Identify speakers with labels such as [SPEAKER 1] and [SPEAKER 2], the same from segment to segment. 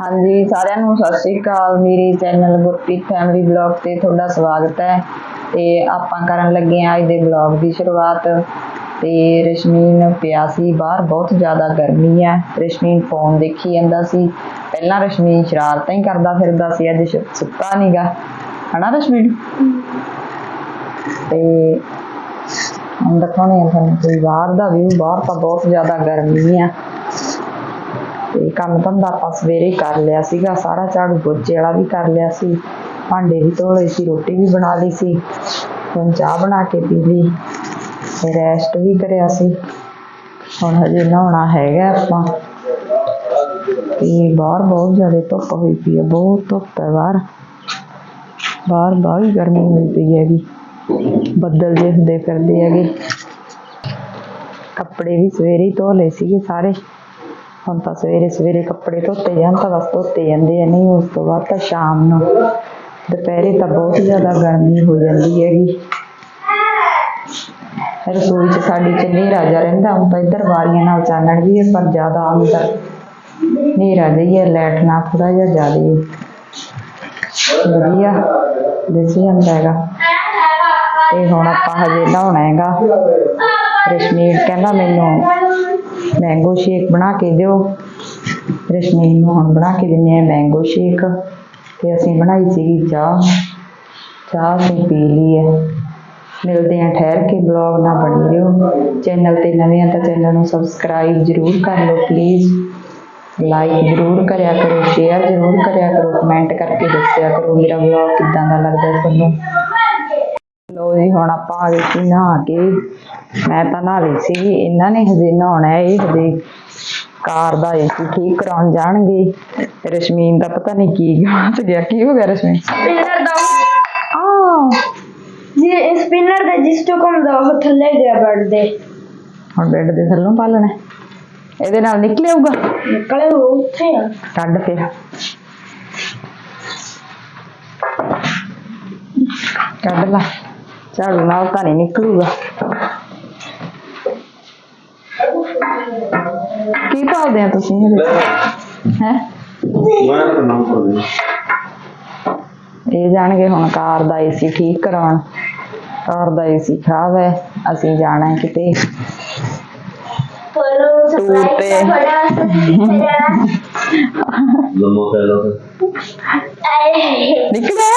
[SPEAKER 1] ਹਾਂਜੀ, ਸਾਰਿਆਂ ਨੂੰ ਸਤਿ ਸ਼੍ਰੀ ਅਕਾਲ। ਮੇਰੇ ਚੈਨਲ ਗੁਰਪ੍ਰੀਤ ਫੈਮਿਲੀ ਬਲੌਗ ਤੇ ਤੁਹਾਡਾ ਸਵਾਗਤ ਹੈ। ਤੇ ਆਪਾਂ ਕਰਨ ਲੱਗੇ ਹਾਂ ਅੱਜ ਦੇ ਬਲੌਗ ਦੀ ਸ਼ੁਰੂਆਤ। ਤੇ ਰਸ਼ਮੀਨ ਪਿਆ ਸੀ ਬਾਹਰ, ਬਹੁਤ ਜ਼ਿਆਦਾ ਗਰਮੀ ਹੈ ਰਸ਼ਮੀਨ ਫੋਨ ਦੇਖੀ ਜਾਂਦਾ ਸੀ। ਪਹਿਲਾਂ ਰਸ਼ਮੀਨ ਸ਼ਰਾਰਤਾਂ ਹੀ ਕਰਦਾ ਫਿਰਦਾ ਸੀ, ਅੱਜ ਸੁ- ਸੁੱਤਾ ਨਹੀਂਗਾ ਹਨਾ ਰਸ਼ਮੀਨ? ਤੇ ਹੁਣ ਦਿਖਾਉਣੇ ਆ ਤੁਹਾਨੂੰ ਬਾਹਰ ਦਾ ਵਿਊ ਬਾਹਰ ਤਾਂ ਬਹੁਤ ਜ਼ਿਆਦਾ ਗਰਮੀ ਆ। ਤੇ ਕੰਮ ਧੰਦਾ ਆਪਾਂ ਸਵੇਰੇ ਕਰ ਲਿਆ ਸੀਗਾ, ਸਾਰਾ ਝਾੜੂ ਪੋਚੇ ਵਾਲਾ ਵੀ ਕਰ ਲਿਆ ਸੀ, ਭਾਂਡੇ ਵੀ ਧੋ ਲਏ ਸੀ, ਰੋਟੀ ਵੀ ਬਣਾ ਲਈ ਸੀ, ਹੁਣ ਚਾਹ ਬਣਾ ਕੇ ਪੀ ਲਈ ਰੈਸਟ ਵੀ ਕਰਿਆ ਸੀ, ਹੁਣ ਹਜੇ ਨਹਾਉਣਾ ਹੈਗਾ ਆਪਾਂ। ਤੇ ਬਾਹਰ ਬਹੁਤ ਜ਼ਿਆਦਾ ਧੁੱਪ ਹੋਈ ਪਈ ਹੈ, ਬਹੁਤ ਧੁੱਪ ਹੈ ਬਾਹਰ। ਬਾਹਰ ਬਾਹਲੀ ਗਰਮੀ ਹੋਈ ਪਈ ਹੈਗੀ, ਬੱਦਲ ਜਿਹੇ ਹੁੰਦੇ ਫਿਰਦੇ ਹੈਗੇ। ਕੱਪੜੇ ਵੀ ਸਵੇਰੇ ਹੀ ਧੋ ਲਏ ਸੀਗੇ ਸਾਰੇ। ਹੁਣ ਤਾਂ ਸਵੇਰੇ ਸਵੇਰੇ ਕੱਪੜੇ ਧੋਤੇ ਜਾਣ ਤਾਂ ਬਸ ਧੋਤੇ ਜਾਂਦੇ ਆ, ਨਹੀਂ ਉਸ ਤੋਂ ਬਾਅਦ ਤਾਂ ਸ਼ਾਮ ਨੂੰ। ਦੁਪਹਿਰੇ ਤਾਂ ਬਹੁਤ ਜ਼ਿਆਦਾ ਗਰਮੀ ਹੋ ਜਾਂਦੀ ਹੈਗੀ। ਰਸੋਈ 'ਚ ਸਾਡੀ ਚ ਹਨੇਰਾ ਜਿਹਾ ਰਹਿੰਦਾ, ਹੁਣ ਤਾਂ ਇੱਧਰ ਵਾਰੀਆਂ ਨਾਲ ਚਾਨਣ ਵੀ ਹੈ, ਪਰ ਜ਼ਿਆਦਾ ਅੰਦਰ ਹਨੇਰਾ ਜਿਹਾ ਹੀ ਹੈ, ਲਾਈਟ ਨਾਲ ਥੋੜਾ ਜਿਹਾ ਜ਼ਿਆਦਾ ਵਧੀਆ, ਦਿਸ ਜਾਂਦਾ ਹੈਗਾ। ਤੇ ਹੁਣ ਆਪਾਂ ਹਜੇ ਨਹਾਉਣਾ ਹੈਗਾ। ਰਸ਼ਮੀਰ ਕਹਿੰਦਾ ਮੈਨੂੰ ਮੈਂਗੋ ਸ਼ੇਕ ਬਣਾ ਕੇ ਦਿਓ। ਰਸ਼ਮੀ ਨੂੰ ਹੁਣ ਬਣਾ ਕੇ ਦਿੰਨੇ ਆ ਮੈਂਗੋ ਸ਼ੇਕ ਤੇ ਅਸੀਂ ਬਣਾਈ ਸੀਗੀ ਚਾਹ। ਚਾਹ ਅਸੀਂ ਪੀ ਲਈ ਹੈ। ਮਿਲਦੇ ਆ ਠਹਿਰ ਕੇ ਬਲੌਗ ਨਾਲ ਬਣੀ ਰਹੋ। ਚੈਨਲ ਤੇ ਨਵੇਂ ਆ ਤਾਂ ਚੈਨਲ ਨੂੰ ਸਬਸਕ੍ਰਾਈਬ ਜਰੂਰ ਕਰ ਲਓ ਪਲੀਜ਼ ਲਾਈਕ ਜਰੂਰ ਕਰਿਆ ਕਰੋ ਸ਼ੇਅਰ ਜਰੂਰ ਕਰਿਆ ਕਰੋ ਕਮੈਂਟ ਕਰਕੇ ਦੱਸਿਆ ਕਰੋ ਮੇਰਾ ਬਲੌਗ ਕਿੱਦਾਂ ਦਾ ਲੱਗਦਾ ਤੁਹਾਨੂੰ। ਲੋ ਜੀ ਹੁਣ ਆਪਾਂ ਆ ਗਏ ਸੀ ਨਹਾ ਕੇ। ਮੈਂ ਤਾਂ ਨਹਾ ਲਈ ਸੀ ਇਹਨਾਂ ਨੇ ਹਜੇ ਨਹਾਉਣਾ ਹੈ ਇਹ ਹਜੇ ਕਾਰ ਦਾ ਏਸੀ ਠੀਕ ਕਰਾਉਣ ਜਾਣਗੇ। ਰਸ਼ਮੀਨ ਦਾ ਪਤਾ ਨਹੀਂ ਕੀ ਗਵਾਚ ਗਿਆ ਕੀ ਹੋ ਗਿਆ ਰਸ਼ਮੀਨ?
[SPEAKER 2] ਸਪਿਨਰ ਦਾ।
[SPEAKER 1] ਆ
[SPEAKER 2] ਜੀ ਸਪਿਨਰ ਦੇ ਜਿਸ ਤੋਂ ਕਮ ਦਾ ਉਹ ਥੱਲੇ ਗਿਆ ਬੈਠ ਦੇ।
[SPEAKER 1] ਹੁਣ ਬੈੱਡ ਦੇ ਥੱਲੋਂ ਪਾ ਲੈਣਾ ਹੈ। ਇਹਦੇ ਨਾਲ
[SPEAKER 2] ਨਿਕਲੇ ਉਹ ਉੱਥੇ ਆ।
[SPEAKER 1] ਕੱਢ ਫਿਰ। ਕੱਢ ਲਾ। ਝਾੜੂ ਨਾਲ ਤਾਂ ਨਹੀਂ ਨਿਕਲੂਗਾ ਕੀ ਭਾਲਦੇ ਆ ਤੁਸੀਂ ਇਹਦੇ ਹੈ
[SPEAKER 3] ਮੈਂ ਤਾਂ ਨਾਮ ਕਰ ਦੇ
[SPEAKER 1] ਇਹ ਜਾਣਗੇ ਹੁਣ ਕਾਰ ਦਾ ਏਸੀ ਠੀਕ ਕਰਾਉਣ। ਕਾਰ ਦਾ ਏਸੀ ਖਰਾਬ ਹੈ ਅਸੀਂ ਜਾਣਾ ਹੈ ਕਿਤੇ।
[SPEAKER 2] ਫੋਲੋ
[SPEAKER 1] Tour ਤੇ।
[SPEAKER 3] ਲੰਮੋ ਪੈ ਲੋ
[SPEAKER 1] ਨਿਕਲਿਆ।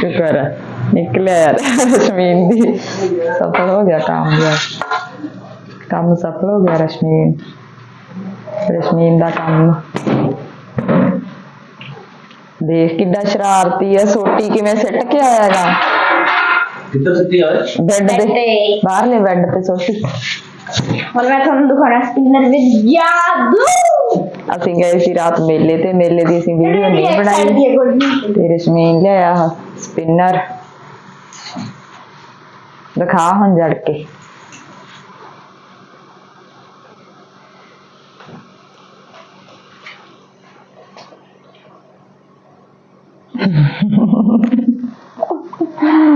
[SPEAKER 1] ਸ਼ੁਕਰ ਹੈ। ਨਿਕਲਿਆ ਯਾਰ ਰਸ਼ਮੀਨ ਦੀ ਸਫਲ ਹੋ ਗਿਆ ਕੰਮ ਯਾਰ ਕੰਮ ਸਫਲ ਹੋ ਗਿਆ ਰਸ਼ਮੀਨ ਰਸ਼ਮੀਨ ਦਾ ਕੰਮ ਦੇਖ ਕਿੱਡਾ ਸ਼ਰਾਰਤੀ ਹੈ ਸੋਟੀ ਕਿਵੇਂ ਸਿੱਟ ਕੇ ਆਇਆ ਹੈਗਾ
[SPEAKER 3] ਕਿੱਧਰ ਸਿੱਟੀ ਆਏ
[SPEAKER 1] ਬੈੱਡ ਤੇ। ਬਾਹਰਲੇ ਬੈੱਡ ਤੇ ਸੋਟੀ
[SPEAKER 2] ਹੁਣ ਮੈਂ ਤੁਹਾਨੂੰ ਦਿਖਾਉਣਾ ਸਪਿਨਰ ਵਿੱਚ ਜਾਦੂ
[SPEAKER 1] ਅਸੀਂ ਗਏ ਸੀ ਰਾਤ ਮੇਲੇ ਤੇ ਮੇਲੇ ਦੀ ਅਸੀਂ ਵੀਡੀਓ ਨਹੀਂ ਬਣਾਈ ਤੇ ਰਸ਼ਮੀਨ ਲਿਆਇਆ ਸਪਿਨਰ ਦਿਖਾ ਹੁਣ ਜੜ ਕੇ।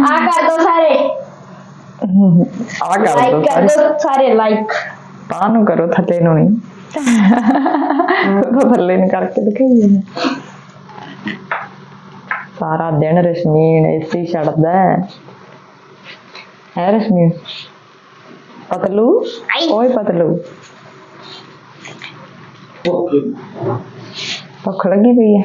[SPEAKER 2] ਆ ਕਰ ਦੋ ਸਾਰੇ।
[SPEAKER 1] ਆ ਕਰ
[SPEAKER 2] ਲਾਈਕ
[SPEAKER 1] ਦੋ
[SPEAKER 2] ਕਰ
[SPEAKER 1] ਸਾਰੇ।
[SPEAKER 2] ਦੋ ਸਾਰੇ ਲਾਈਕ
[SPEAKER 1] ਤਾਂ ਨੂੰ ਕਰੋ ਥੱਲੇ ਨੂੰ ਨਹੀਂ। ਉਹ ਥੱਲੇ ਨੂੰ ਕਰਕੇ ਦਿਖਾਈਏ ਨਾ। ਸਾਰਾ ਦਿਨ ਰਸ਼ਮੀਨ ਏਸੀ ਛੱਡਦਾ ਹੈ। ਹੈ ਰਸ਼ਮੀ ਪਤਲੂ ਓਏ ਪਤਲੂ ਭੁੱਖ ਲੱਗੀ ਪਈ ਹੈ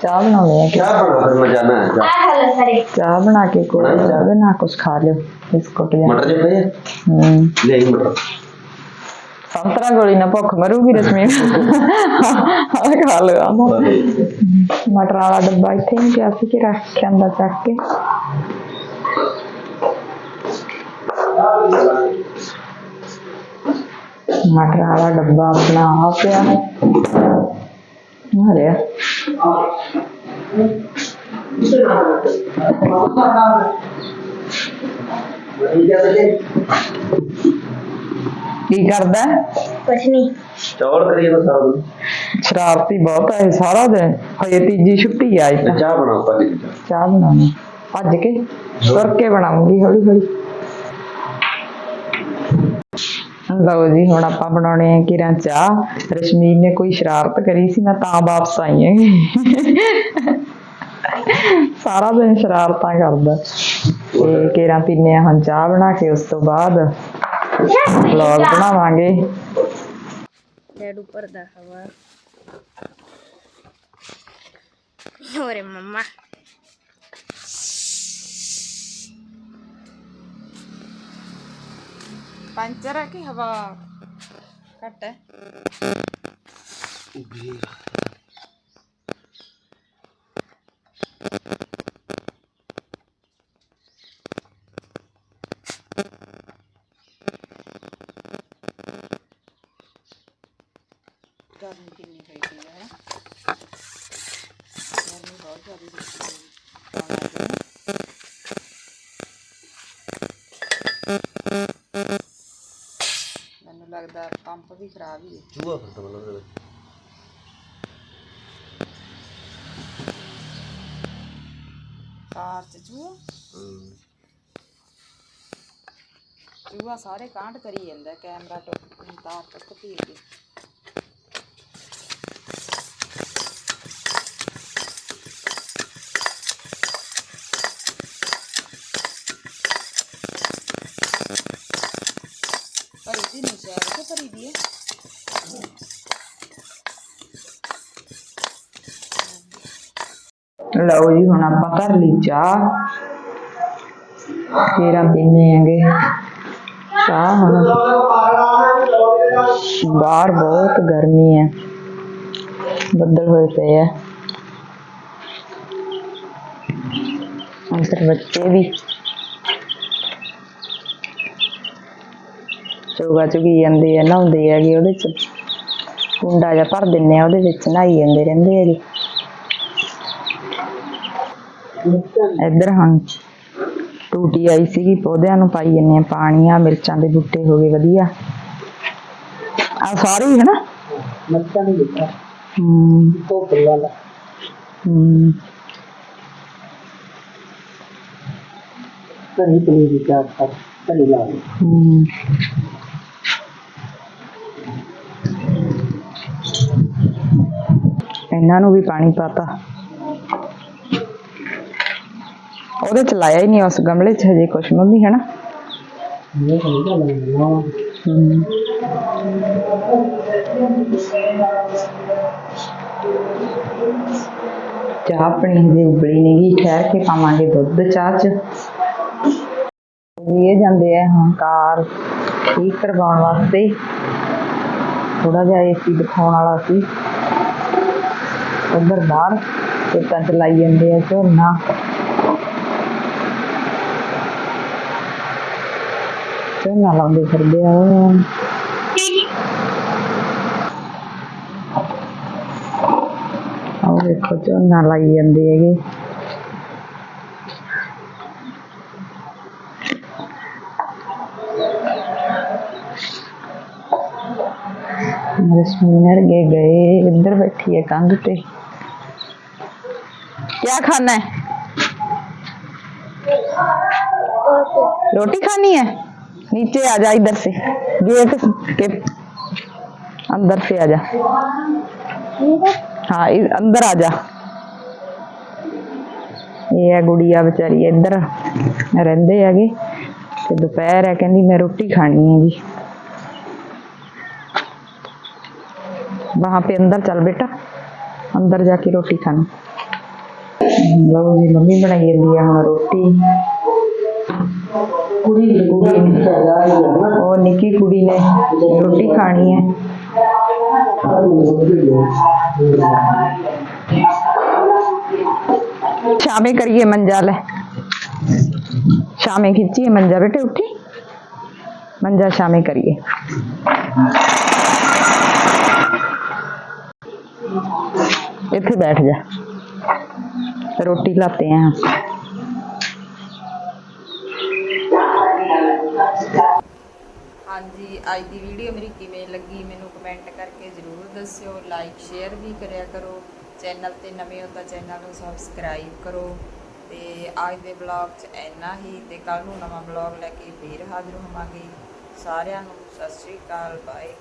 [SPEAKER 1] ਚਾਹ ਬਣਾਉਣੀ ਹੈ ਕਿ
[SPEAKER 3] ਚਾਹ ਬਣਾ ਮੈਂ ਜਾਣਾ ਹੈ
[SPEAKER 2] ਆ ਖਾ ਲੈ ਸਾਰੇ
[SPEAKER 1] ਚਾਹ ਬਣਾ ਕੇ ਕੋਈ ਜਾਵੇ ਨਾ ਕੁਝ ਖਾ ਲਿਓ ਬਿਸਕੁਟ ਜਾਂ
[SPEAKER 3] ਮਟਰ ਜੇ ਪਏ
[SPEAKER 1] ਹੂੰ
[SPEAKER 3] ਲੈ ਆਈ ਮਟਰ
[SPEAKER 1] ਸੰਤਰਾ ਗੋਲੀ ਨਾ ਭੁੱਖ ਮਰੂਗੀ ਰਸਮੀ ਹਾਂ ਖਾ ਲਿਆ ਮਟਰ ਵਾਲਾ ਡੱਬਾ ਇੱਥੇ ਨਹੀਂ ਪਿਆ ਸੀ ਕਿ ਰੱਖ ਕੇ ਅੰਦਰ ਚੱਕ ਕੇ ਮਟਰ ਵਾਲਾ ਡੱਬਾ ਆਪਣਾ ਆ ਪਿਆ ਆ ਰਿਹਾ ਕੀ ਕਰਦਾ ਹੈ?
[SPEAKER 2] ਕੁਛ ਨਹੀਂ
[SPEAKER 3] चावल करिए ना सारा दिन
[SPEAKER 1] ਸ਼ਰਾਰਤੀ ਬਹੁਤ ਹੈ ਸਾਰਾ ਦਿਨ ਹਜੇ ਤੀਜੀ ਛੁੱਟੀ ਆ ਅੱਜ ਤਾਂ
[SPEAKER 3] चाय बनाओ पहले की चाय
[SPEAKER 1] ਚਾਹ ਬਣਾਉਣੀ ਭੱਜ ਕੇ ਤੁਰ ਕੇ ਬਣਾਉਂਗੀ ਹੌਲੀ ਹੌਲੀ ਲਓ ਜੀ, ਹੁਣ ਆਪਾਂ ਬਣਾਉਣੇ ਆ ਕਿਰਾਂ ਚਾਹ। ਰਸ਼ਮੀਨ ਨੇ ਕੋਈ ਸ਼ਰਾਰਤ ਕਰੀ ਸੀ, ਮੈਂ ਤਾਂ ਵਾਪਸ ਆਈ ਹਾਂ। ਸਾਰਾ ਦਿਨ ਸ਼ਰਾਰਤਾਂ ਕਰਦਾ। ਤੇ ਕਿਰਾਂ ਪੀਨੇ ਆ ਹੁਣ ਚਾਹ ਬਣਾ ਕੇ, ਉਸ ਤੋਂ ਬਾਅਦ ਵਲੌਗ ਬਣਾਵਾਂਗੇ।
[SPEAKER 2] ਡੈਡ ਉੱਪਰ ਦਾ ਹਵਾ। ਹੋਰੇ ਮੰਮਾ।
[SPEAKER 1] ਪੰਚਰ ਹੈ ਕਿ ਹਵਾ ਘੱਟ ਹੈ ਗਰਮੀ ਕਿੰਨੀ ਹੋਈ ਪਈ ਹੈ ਗਰਮੀ ਬਹੁਤ ਲੱਗਦਾ ਪੰਪ ਵੀ ਖਰਾਬ ਹੀ ਹੈ।
[SPEAKER 3] ਚੂਹਾ ਫਿਰ ਤਾਂ ਮਤਲਬ
[SPEAKER 1] ਕਾਰ ਚ ਚੂਹਾ?
[SPEAKER 3] ਹੂੰ।
[SPEAKER 1] ਚੂਹਾ ਸਾਰੇ ਕਾਂਡ ਕਰੀ ਜਾਂਦਾ ਕੈਮਰਾ ਟੁੱਟ ਤਾਰ ਤੱਕ ਧੀਰ ਕੇ ਭਰੀ ਦੀ ਨਹੀਂ ਸ਼ਾਇਦ ਕਿ ਭਰੀ ਦੀ ਹੈ ਲਓ ਜੀ, ਹੁਣ ਆਪਾਂ ਧਰ ਲਈ ਚਾਹ। ਤੇਰਾ ਪੀਨੇ ਆਂਗੇ ਚਾਹ ਹੁਣ। ਬਾਹਰ ਬਹੁਤ ਗਰਮੀ ਹੈ। ਬੱਦਲ ਹੋਏ ਪਏ ਆ। ਅੰਦਰ ਬੱਚੇ ਵੀ। ਚੋਗਾ ਚੁਗੀ ਜਾਂਦੇ ਆ ਨਹਾਉਂਦੇ ਹੈਗੇ ਉਹਦੇ ਚ। ਕੁੰਡਾ ਜਿਹਾ ਭਰ ਦਿੰਨੇ ਆ ਉਹਦੇ ਵਿੱਚ ਨਹਾਈ ਜਾਂਦੇ ਰਹਿੰਦੇ ਹੈਗੇ। ਇੱਧਰ ਹੁਣ ਟੂਟੀ ਆਈ ਸੀਗੀ ਪੌਦਿਆਂ ਨੂੰ ਪਾਈ ਜੰਨੇ ਆ ਪਾਣੀ ਆ ਮਿਰਚਾਂ ਦੇ ਬੂਟੇ ਹੋ ਗਏ ਵਧੀਆ। ਆ ਸਾਰੇ ਹੀ ਹਨਾ?
[SPEAKER 4] ਮੱਛਾਂ ਨਹੀਂ ਦਿੱਤਾ
[SPEAKER 1] ਹੂੰ।
[SPEAKER 4] ਤੋਂ ਪੱਲਾ ਲਾ
[SPEAKER 1] ਹੂੰ।
[SPEAKER 4] ਕਰੀ ਪਲੀ ਦੀ ਕਰ ਕਰੀ ਲਾ ਦੇ।
[SPEAKER 1] ਹੂੰ। ਇਹਨਾਂ ਨੂੰ ਵੀ ਪਾਣੀ ਪਾਤਾ। ਉਹਦੇ ਚ ਲਾਇਆ ਹੀ ਨਹੀਂ, ਉਸ ਗਮਲੇ ਚ ਹਜੇ ਕੁਛ। ਮੰਮੀ,
[SPEAKER 4] ਹਨਾ?
[SPEAKER 1] ਹਮ। ਚਾਹ ਆਪਣੀ ਹਜੇ ਉਬਲੀ ਨਹੀਂ ਠਹਿਰ ਕੇ ਪਾਵਾਂਗੇ ਦੁੱਧ ਚਾਹ ਚ। ਇਹ ਜਾਂਦੇ ਆ ਹੁਣ ਕਾਰ ਠੀਕ ਕਰਵਾਉਣ ਵਾਸਤੇ। ਥੋੜਾ ਜਿਹਾ ਏਸੀ ਦਿਖਾਉਣ ਵਾਲਾ ਸੀ। ਉਧਰ ਬਾਹਰ ਖੇਤਾਂ ਚ ਲਾਈ ਜਾਂਦੇ ਆ ਝੋਨਾ। ਝੋਨਾ ਲਾਉਂਦੇ ਫਿਰਦੇ ਆ ਉਹ। ਆਹ ਦੇਖੋ ਝੋਨਾ ਲਾਈ ਜਾਂਦੇ ਹੈਗੇ रश्मीनर के गए इधर बैठी है कंध पे क्या खाना है रोटी खानी है नीचे आ जा इधर से। गेट तो के अंदर से आ जा। हाँ अंदर आ जा। ये है गुड़िया बेचारी, इधर रेंदे है तो दोपहर है कहती मैं रोटी खानी है जी। वहाँ पे अंदर चल बेटा, अंदर जाके रोटी खानी। लो जी, मम्मी बनाई
[SPEAKER 4] है रोटी।
[SPEAKER 1] और निकी कुड़ी ने रोटी खानी है। शामे करिए मंजा ले शामे खींचिए मंजा। बेटे, उठी। मंजा शामे करिए। इत बैठ जा। रोटी लाते हैं। ਹਾਂਜੀ, ਅੱਜ ਦੀ ਵੀਡੀਓ ਮੇਰੀ ਕਿਵੇਂ ਲੱਗੀ ਮੈਨੂੰ ਕਮੈਂਟ ਕਰਕੇ ਜ਼ਰੂਰ ਦੱਸਿਓ ਲਾਈਕ ਸ਼ੇਅਰ ਵੀ ਕਰਿਆ ਕਰੋ ਚੈਨਲ ਤੇ ਨਵੇਂ ਹੋ ਤਾਂ ਚੈਨਲ ਨੂੰ ਸਬਸਕ੍ਰਾਈਬ ਕਰੋ ਤੇ ਅੱਜ ਦੇ ਵਲੌਗ 'ਚ ਇੰਨਾ ਹੀ ਤੇ ਕੱਲ ਨੂੰ ਨਵਾਂ ਵਲੌਗ ਲੈ ਕੇ ਫੇਰ ਹਾਜ਼ਰ ਹੋਵਾਂਗੇ। ਸਾਰਿਆਂ ਨੂੰ ਸਤਿ ਸ੍ਰੀ ਅਕਾਲ ਬਾਏ